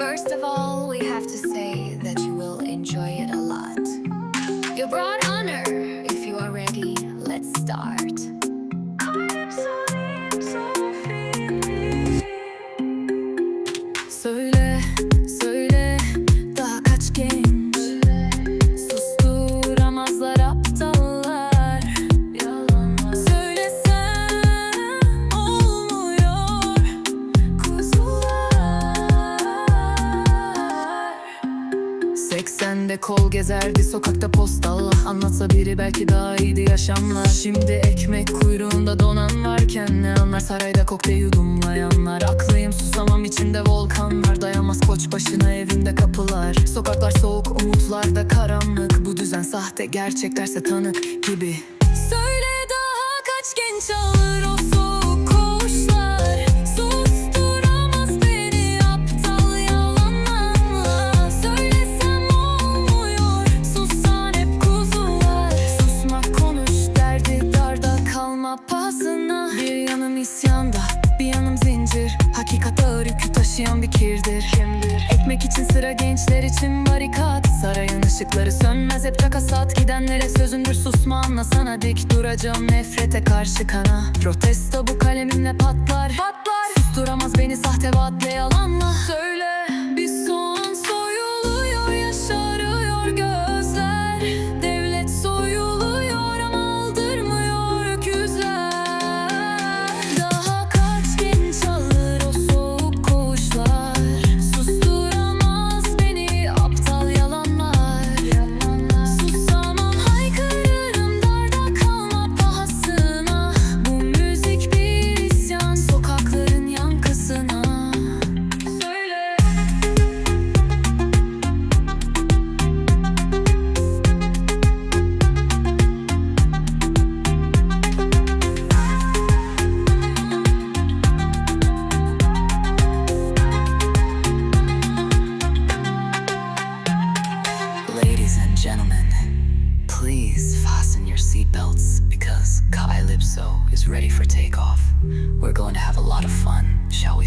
First of all, we have to say that you will enjoy it a lot. You brought 80'de kol gezerdi sokakta postalla. Anlatsa biri belki daha iyiydi yaşamlar. Şimdi ekmek kuyruğunda donan varken Ne anlar? Sarayda kokteyl yudumlayanlar. Aklıyım susamam içinde volkanlar. Dayanmaz koç başına evinde kapılar. Sokaklar soğuk umutlarda karanlık. Bu düzen sahte gerçeklerse tanık gibi. Söyle daha kaç genç alır sıra gençler için barikat. Sarayın ışıkları sönmez hep takasat. Gidenlere sözündür susma anlasana dik duracağım nefrete karşı kana. Protesto bu kalemimle patlar. Patlar. Susturamaz beni sahte vaatle gentlemen, please fasten your seatbelts because Calypso is ready for takeoff. We're going to have a lot of fun. Shall we